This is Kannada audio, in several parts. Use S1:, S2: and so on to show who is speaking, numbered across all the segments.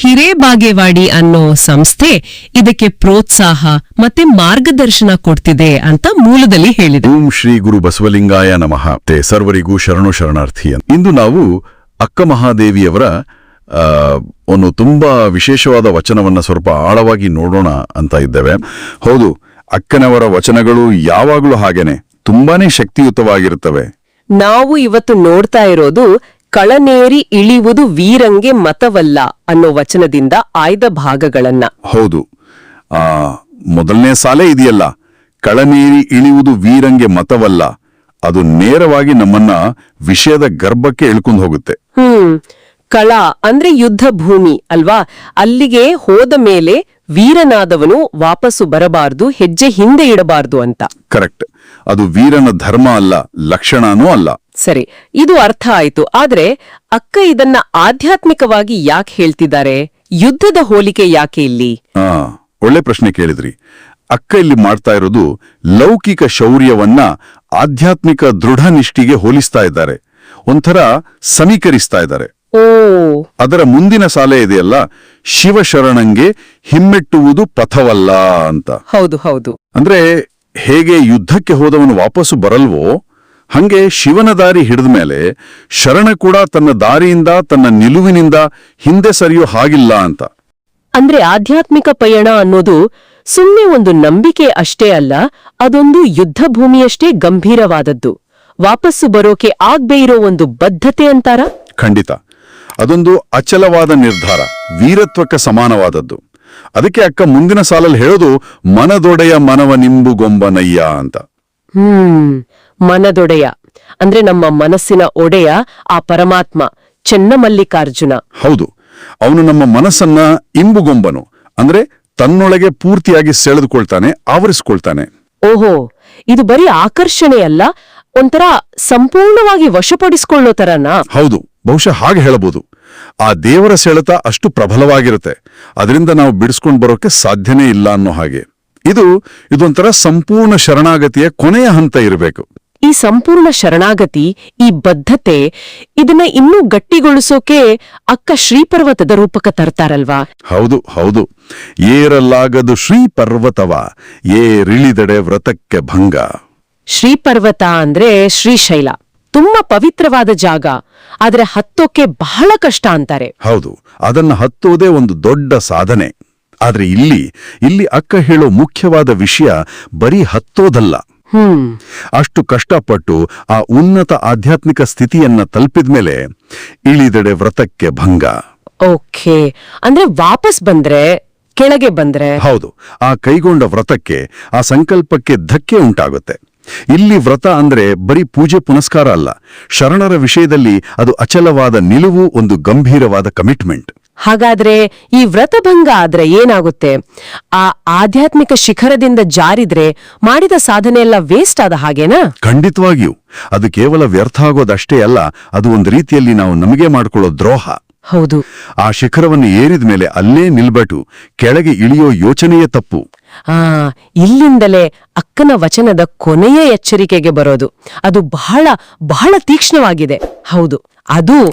S1: ಹಿರೇಬಾಗೇವಾಡಿ ಅನ್ನೋ ಸಂಸ್ಥೆ ಇದಕ್ಕೆ ಪ್ರೋತ್ಸಾಹ ಮತ್ತೆ ಮಾರ್ಗದರ್ಶನ ಕೊಡ್ತಿದೆ ಅಂತ ಮೂಲದಲ್ಲಿ ಹೇಳಿದೆ.
S2: ಓಂ ಶ್ರೀ ಗುರು ಬಸವಲಿಂಗಾಯ ನಮಃ. ತೇ ಸರ್ವರಿಗೂ ಶರಣು ಶರಣಾರ್ಥಿ. ಇಂದು ನಾವು ಅಕ್ಕ ಮಹಾದೇವಿಯವರ ಒಂದು ತುಂಬಾ ವಿಶೇಷವಾದ ವಚನವನ್ನ ಸ್ವಲ್ಪ ಆಳವಾಗಿ ನೋಡೋಣ ಅಂತ ಇದ್ದೇವೆ. ಹೌದು ಅಕ್ಕನವರ ವಚನಗಳು ಯಾವಾಗಲೂ ಹಾಗೇನೆ ತುಂಬಾನೇ ಶಕ್ತಿಯುತವಾಗಿರುತ್ತವೆ.
S3: ನಾವು ಇವತ್ತು ನೋಡ್ತಾ ಇರೋದು ಕಳನೇರಿ ಇಳಿಯುವುದು ವೀರಂಗೆ ಮತವಲ್ಲ ಅನ್ನೋ ವಚನದಿಂದ ಆಯ್ದ ಭಾಗಗಳನ್ನ.
S2: ಹೌದು. ಆ ಮೊದಲನೇ ಸಾಲೇ ಇದೆಯಲ್ಲ. ಕಳನೇರಿ ಇಳಿಯುವುದು ವೀರಂಗೆ ಮತವಲ್ಲ. ಅದು ನೇರವಾಗಿ ನಮ್ಮನ್ನ ವಿಷಯದ ಗರ್ಭಕ್ಕೆ ಇಳ್ಕೊಂಡು ಹೋಗುತ್ತೆ.
S3: ಹ್ಮ್. ಕಳ ಅಂದ್ರೆ ಯುದ್ಧ ಭೂಮಿ ಅಲ್ವಾ? ಅಲ್ಲಿಗೆ ಹೋದ ಮೇಲೆ ವೀರನಾದವನು ವಾಪಸ್ಸು ಬರಬಾರ್ದು ಹೆಜ್ಜೆ ಹಿಂದೆ ಇಡಬಾರ್ದು ಅಂತ.
S2: ಕರೆಕ್ಟ್ ಅದು ವೀರನ ಧರ್ಮ ಅಲ್ಲ ಲಕ್ಷಣನೂ ಅಲ್ಲ.
S3: ಸರಿ ಇದು ಅರ್ಥ ಆಯ್ತು. ಆದ್ರೆ ಅಕ್ಕ ಇದನ್ನ ಆಧ್ಯಾತ್ಮಿಕವಾಗಿ ಯಾಕೆ ಹೇಳ್ತಿದ್ದಾರೆ? ಯುದ್ಧದ ಹೋಲಿಕೆ ಯಾಕೆ ಇಲ್ಲಿ?
S2: ಆ ಒಳ್ಳೆ ಪ್ರಶ್ನೆ ಕೇಳಿದ್ರಿ. ಅಕ್ಕ ಇಲ್ಲಿ ಮಾಡ್ತಾ ಇರೋದು ಲೌಕಿಕ ಶೌರ್ಯವನ್ನ ಆಧ್ಯಾತ್ಮಿಕ ದೃಢ ನಿಷ್ಠಿಗೆ ಹೋಲಿಸ್ತಾ ಇದ್ದಾರೆ. ಒಂಥರ ಸಮೀಕರಿಸ್ತಾ ಇದ್ದಾರೆ. ಅದರ ಮುಂದಿನ ಸಾಲೆ ಇದೆಯಲ್ಲ ಶಿವಶರಣಂಗೆ ಹಿಮ್ಮೆಟ್ಟುವುದು ಪಥವಲ್ಲ ಅಂತ.
S3: ಹೌದು ಹೌದು.
S2: ಅಂದ್ರೆ ಹೇಗೆ ಯುದ್ಧಕ್ಕೆ ಹೋದವನು ವಾಪಸ್ಸು ಬರಲ್ವೋ ಹಂಗೆ ಶಿವನ ದಾರಿ ಹಿಡಿದ ಮೇಲೆ ಶರಣ ಕೂಡ ತನ್ನ ದಾರಿಯಿಂದ ತನ್ನ ನಿಲುವಿನಿಂದ ಹಿಂದೆ ಸರಿಯೋ ಹಾಗಿಲ್ಲ ಅಂತ.
S3: ಅಂದ್ರೆ ಆಧ್ಯಾತ್ಮಿಕ ಪಯಣ ಅನ್ನೋದು ಸುಮ್ಮನೆ ಒಂದು ನಂಬಿಕೆ ಅಷ್ಟೇ ಅಲ್ಲ ಅದೊಂದು ಯುದ್ಧ ಭೂಮಿಯಷ್ಟೇ ಗಂಭೀರವಾದದ್ದು. ವಾಪಸ್ಸು ಬರೋಕೆ ಆಗ್ದೇ ಇರೋ ಒಂದು ಬದ್ಧತೆ ಅಂತಾರ?
S2: ಖಂಡಿತ. ಅದೊಂದು ಅಚಲವಾದ ನಿರ್ಧಾರ ವೀರತ್ವಕ್ಕೆ ಸಮಾನವಾದದ್ದು. ಅದಕ್ಕೆ ಅಕ್ಕ ಮುಂದಿನ ಸಾಲಲ್ಲಿ ಹೇಳೋದು ಮನದೊಡೆಯ ಮನವ ನಿಂಬುಗೊಂಬನಯ್ಯ ಅಂತ.
S3: ಹ್ಮ್ ಮನದೊಡೆಯ. ಅಂದ್ರೆ ನಮ್ಮ ಮನಸ್ಸಿನ ಒಡೆಯ ಆ ಪರಮಾತ್ಮ ಚೆನ್ನಮಲ್ಲಿಕಾರ್ಜುನ.
S2: ಹೌದು. ಅವನು ನಮ್ಮ ಮನಸ್ಸನ್ನ ಇಂಬುಗೊಂಬನು ಅಂದ್ರೆ ತನ್ನೊಳಗೆ ಪೂರ್ತಿಯಾಗಿ ಸೆಳೆದುಕೊಳ್ತಾನೆ ಆವರಿಸ್ಕೊಳ್ತಾನೆ.
S3: ಓಹೋ ಇದು ಬರೀ ಆಕರ್ಷಣೆ ಅಲ್ಲ ಒಂಥರ ಸಂಪೂರ್ಣವಾಗಿ ವಶಪಡಿಸಿಕೊಳ್ಳೋ ತರನಾ?
S2: ಹೌದು. ಬಹುಶಃ ಹಾಗೆ ಹೇಳಬಹುದು. ಆ ದೇವರ ಸೆಳೆತ ಅಷ್ಟು ಪ್ರಬಲವಾಗಿರುತ್ತೆ. ಅದರಿಂದ ನಾವು ಬಿಡಿಸ್ಕೊಂಡು ಬರೋಕೆ ಸಾಧ್ಯನೇ ಇಲ್ಲ ಅನ್ನೋ ಹಾಗೆ. ಇದು ಇದೊಂಥರ ಸಂಪೂರ್ಣ ಶರಣಾಗತಿಯ ಕೊನೆಯ ಹಂತ ಇರಬೇಕು.
S3: ಈ ಸಂಪೂರ್ಣ ಶರಣಾಗತಿ ಈ ಬದ್ಧತೆ ಇದನ್ನ ಇನ್ನೂ ಗಟ್ಟಿಗೊಳಿಸೋಕೆ ಅಕ್ಕ ಶ್ರೀಪರ್ವತದ ರೂಪಕ ತರ್ತಾರಲ್ವಾ?
S2: ಹೌದು ಹೌದು. ಏರಲಾಗದು ಶ್ರೀಪರ್ವತವ ಏರಿಳಿದಡೆ ವ್ರತಕ್ಕೆ ಭಂಗ.
S3: ಶ್ರೀಪರ್ವತ ಅಂದ್ರೆ ಶ್ರೀಶೈಲ. ತುಂಬಾ ಪವಿತ್ರವಾದ ಜಾಗ. ಆದರೆ ಹತ್ತೋಕೆ ಬಹಳ ಕಷ್ಟ ಅಂತಾರೆ.
S2: ಹೌದು ಅದನ್ನ ಹತ್ತೋದೇ ಒಂದು ದೊಡ್ಡ ಸಾಧನೆ. ಆದ್ರೆ ಇಲ್ಲಿ ಇಲ್ಲಿ ಅಕ್ಕ ಹೇಳೋ ಮುಖ್ಯವಾದ ವಿಷಯ ಬರೀ ಹತ್ತೋದಲ್ಲ. ಅಷ್ಟು ಕಷ್ಟಪಟ್ಟು ಆ ಉನ್ನತ ಆಧ್ಯಾತ್ಮಿಕ ಸ್ಥಿತಿಯನ್ನ ತಲುಪಿದ್ಮೇಲೆ ಇಳಿದೆಡೆ ವ್ರತಕ್ಕೆ ಭಂಗ.
S3: ಓಕೆ. ಅಂದ್ರೆ ವಾಪಸ್ ಬಂದ್ರೆ ಕೆಳಗೆ ಬಂದ್ರೆ?
S2: ಹೌದು ಆ ಕೈಗೊಂಡ ವ್ರತಕ್ಕೆ ಆ ಸಂಕಲ್ಪಕ್ಕೆ ಧಕ್ಕೆ ಉಂಟಾಗುತ್ತೆ. ಇಲ್ಲಿ ವ್ರತ ಅಂದ್ರೆ ಬರೀ ಪೂಜೆ ಪುನಸ್ಕಾರ ಅಲ್ಲ. ಶರಣರ ವಿಷಯದಲ್ಲಿ ಅದು ಅಚಲವಾದ ನಿಲುವು ಒಂದು ಗಂಭೀರವಾದ ಕಮಿಟ್ಮೆಂಟ್
S3: ಹಾಗಾದ್ರೆ ಈ ವ್ರತಭಂಗ ಆದ್ರೆ ಏನಾಗುತ್ತೆ? ಆ ಆಧ್ಯಾತ್ಮಿಕ ಶಿಖರದಿಂದ ಜಾರಿದ್ರೆ ಮಾಡಿದ ಸಾಧನೆ ಎಲ್ಲ ವೇಸ್ಟ್ ಆದ ಹಾಗೇನಾ?
S2: ಖಂಡಿತವಾಗಿಯೂ. ಅದು ಕೇವಲ ವ್ಯರ್ಥ ಆಗೋದಷ್ಟೇ ಅಲ್ಲ ಅದು ಒಂದು ರೀತಿಯಲ್ಲಿ ನಾವು ನಮಗೆ ಮಾಡ್ಕೊಳ್ಳೋ ದ್ರೋಹ.
S3: ಹೌದು.
S2: ಆ ಶಿಖರವನ್ನು ಏರಿದ ಮೇಲೆ ಅಲ್ಲೇ ನಿಲ್ಬಟು ಕೆಳಗೆ ಇಳಿಯೋ ಯೋಚನೆಯೇ ತಪ್ಪು.
S3: ಆ ಇಲ್ಲಿಂದಲೇ ಅಕ್ಕನ ವಚನದ ಕೊನೆಯ ಎಚ್ಚರಿಕೆಗೆ ಬರೋದು. ಅದು ಬಹಳ ಬಹಳ ತೀಕ್ಷ್ಣವಾಗಿದೆ. ಹೌದು ಅದು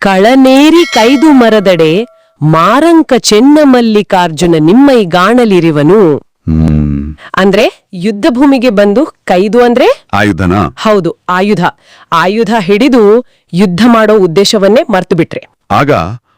S3: ಕಳನೇರಿ ಕೈದು ಮರದಡೆ ಮಾರಂಕ ಚೆನ್ನಮಲ್ಲಿಕಾರ್ಜುನ ನಿಮ್ಮೈ ಗಾಣಲಿರಿವನು. ಅಂದ್ರೆ ಯುದ್ಧ ಭೂಮಿಗೆ ಬಂದು ಕೈದು ಅಂದ್ರೆ?
S2: ಆಯುಧನ.
S3: ಹೌದು ಆಯುಧ. ಆಯುಧ ಹಿಡಿದು ಯುದ್ಧ ಮಾಡೋ ಉದ್ದೇಶವನ್ನೇ ಮರ್ತು ಬಿಟ್ರೆ
S2: ಆಗ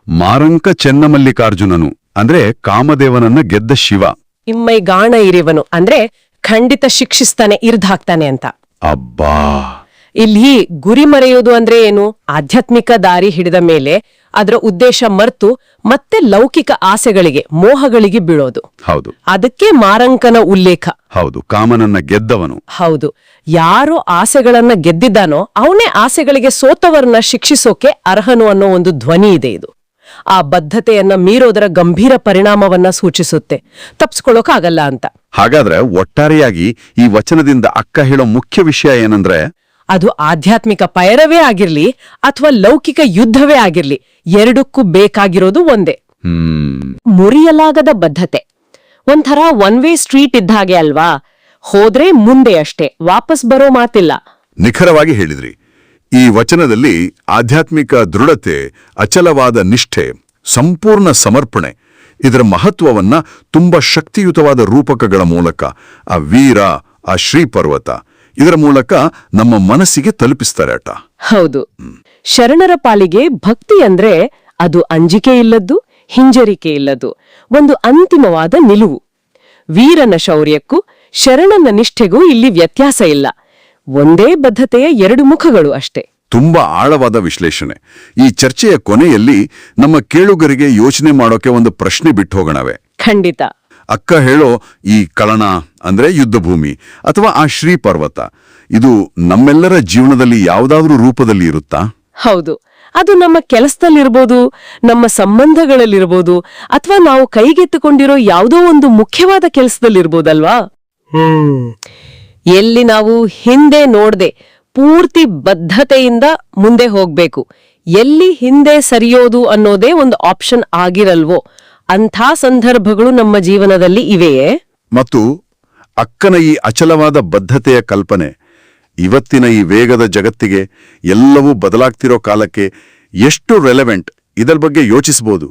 S2: ಮಾರಂಕ ಚೆನ್ನಮಲ್ಲಿಕಾರ್ಜುನನು ಅಂದ್ರೆ ಕಾಮದೇವನನ್ನ ಗೆದ್ದ ಶಿವ.
S3: ಇಮ್ಮೈ ಗಾಣ ಇರಿವನು ಅಂದ್ರೆ ಖಂಡಿತ ಶಿಕ್ಷಿಸ್ತಾನೆ ಇರ್ದಾಕ್ತಾನೆ ಅಂತ.
S2: ಅಬ್ಬಾ.
S3: ಇಲ್ಲಿ ಗುರಿ ಮರೆಯುವುದು ಅಂದ್ರೆ ಏನು? ಆಧ್ಯಾತ್ಮಿಕ ದಾರಿ ಹಿಡಿದ ಮೇಲೆ ಅದರ ಉದ್ದೇಶ ಮರ್ತು ಮತ್ತೆ ಲೌಕಿಕ ಆಸೆಗಳಿಗೆ ಮೋಹಗಳಿಗೆ ಬೀಳೋದು.
S2: ಹೌದು.
S3: ಅದಕ್ಕೆ ಮಾರಂಕನ ಉಲ್ಲೇಖ.
S2: ಹೌದು ಕಾಮನನ್ನ ಗೆದ್ದವನು.
S3: ಹೌದು. ಯಾರು ಆಸೆಗಳನ್ನ ಗೆದ್ದಿದ್ದಾನೋ ಅವನೇ ಆಸೆಗಳಿಗೆ ಸೋತವರನ್ನ ಶಿಕ್ಷಿಸೋಕೆ ಅರ್ಹನು ಅನ್ನೋ ಒಂದು ಧ್ವನಿ ಇದೆ ಇದು. ಆ ಬದ್ಧತೆಯನ್ನ ಮೀರೋದರ ಗಂಭೀರ ಪರಿಣಾಮವನ್ನ ಸೂಚಿಸುತ್ತೆ. ತಪ್ಸ್ಕೊಳ್ಳೋಕಾಗಲ್ಲ ಅಂತ.
S2: ಹಾಗಾದ್ರೆ ಒಟ್ಟಾರೆಯಾಗಿ ಈ ವಚನದಿಂದ ಅಕ್ಕ ಹೇಳೋ ಮುಖ್ಯ ವಿಷಯ ಏನಂದ್ರೆ
S3: ಅದು ಆಧ್ಯಾತ್ಮಿಕ ಪೈರವೇ ಆಗಿರ್ಲಿ ಅಥವಾ ಲೌಕಿಕ ಯುದ್ಧವೇ ಆಗಿರ್ಲಿ ಎರಡಕ್ಕೂ ಬೇಕಾಗಿರೋದು ಒಂದೇ. ಮುರಿಯಲಾಗದ ಬದ್ಧತೆ. ಒಂಥರ ಒನ್ ವೇ ಸ್ಟ್ರೀಟ್ ಇದ್ದ ಹಾಗೆ ಅಲ್ವಾ? ಹೋದ್ರೆ ಮುಂದೆ ಅಷ್ಟೇ ವಾಪಸ್ ಬರೋ ಮಾತಿಲ್ಲ.
S2: ನಿಖರವಾಗಿ ಹೇಳಿದ್ರಿ. ಈ ವಚನದಲ್ಲಿ ಆಧ್ಯಾತ್ಮಿಕ ದೃಢತೆ ಅಚಲವಾದ ನಿಷ್ಠೆ ಸಂಪೂರ್ಣ ಸಮರ್ಪಣೆ ಇದರ ಮಹತ್ವವನ್ನ ತುಂಬಾ ಶಕ್ತಿಯುತವಾದ ರೂಪಕಗಳ ಮೂಲಕ ಆ ವೀರ ಆ ಶ್ರೀಪರ್ವತ ಇದರ ಮೂಲಕ ನಮ್ಮ ಮನಸ್ಸಿಗೆ ತಲುಪಿಸ್ತಾರೆ ಅಟ
S3: ಹೌದು. ಶರಣರ ಪಾಲಿಗೆ ಭಕ್ತಿ ಅಂದ್ರೆ ಅದು ಅಂಜಿಕೆ ಇಲ್ಲದ್ದು ಹಿಂಜರಿಕೆ ಇಲ್ಲದ್ದು ಒಂದು ಅಂತಿಮವಾದ ನಿಲುವು. ವೀರನ ಶೌರ್ಯಕ್ಕೂ ಶರಣನ ನಿಷ್ಠೆಗೂ ಇಲ್ಲಿ ವ್ಯತ್ಯಾಸ ಇಲ್ಲ. ಒಂದೇ ಬದ್ಧತೆಯ ಎರಡು ಮುಖಗಳು ಅಷ್ಟೇ.
S2: ತುಂಬಾ ಆಳವಾದ ವಿಶ್ಲೇಷಣೆ. ಈ ಚರ್ಚೆಯ ಕೊನೆಯಲ್ಲಿ ನಮ್ಮ ಕೇಳುಗರಿಗೆ ಯೋಚನೆ ಮಾಡೋಕೆ ಒಂದು ಪ್ರಶ್ನೆ ಬಿಟ್ಟು ಹೋಗೋಣವೆ.
S3: ಖಂಡಿತ.
S2: ಅಕ್ಕ ಹೇಳೋ ಈ ಕಳಣ ಅಂದರೆ ಯುದ್ಧ ಭೂಮಿ ಅಥವಾ ಆ ಶ್ರೀ ಪರ್ವತ ಇದು ನಮ್ಮೆಲ್ಲರ ಜೀವನದಲ್ಲಿ ಯಾವುದಾದ್ರೂ ರೂಪದಲ್ಲಿ ಇರುತ್ತಾ?
S3: ಹೌದು. ಅದು ನಮ್ಮ ಕೆಲಸದಲ್ಲಿರ್ಬೋದು ನಮ್ಮ ಸಂಬಂಧಗಳಲ್ಲಿರ್ಬೋದು ಅಥವಾ ನಾವು ಕೈಗೆತ್ತಿಕೊಂಡಿರೋ ಯಾವುದೋ ಒಂದು ಮುಖ್ಯವಾದ ಕೆಲಸದಲ್ಲಿರ್ಬೋದಲ್ವಾ? ಎಲ್ಲಿ ನಾವು ಹಿಂದೆ ನೋಡದೆ ಪೂರ್ತಿ ಬದ್ಧತೆಯಿಂದ ಮುಂದೆ ಹೋಗ್ಬೇಕು. ಎಲ್ಲಿ ಹಿಂದೆ ಸರಿಯೋದು ಅನ್ನೋದೇ ಒಂದು ಆಪ್ಷನ್ ಆಗಿರಲ್ವೋ? ಅಂಥ ಸಂದರ್ಭಗಳು ನಮ್ಮ ಜೀವನದಲ್ಲಿ ಇವೆಯೇ?
S2: ಮತ್ತು ಅಕ್ಕನ ಈ ಅಚಲವಾದ ಬದ್ಧತೆಯ ಕಲ್ಪನೆ ಇವತ್ತಿನ ಈ ವೇಗದ ಜಗತ್ತಿಗೆ ಎಲ್ಲವೂ ಬದಲಾಗ್ತಿರೋ ಕಾಲಕ್ಕೆ ಎಷ್ಟು ರೆಲೆವೆಂಟ್ ಇದರ ಬಗ್ಗೆ ಯೋಚಿಸಬಹುದು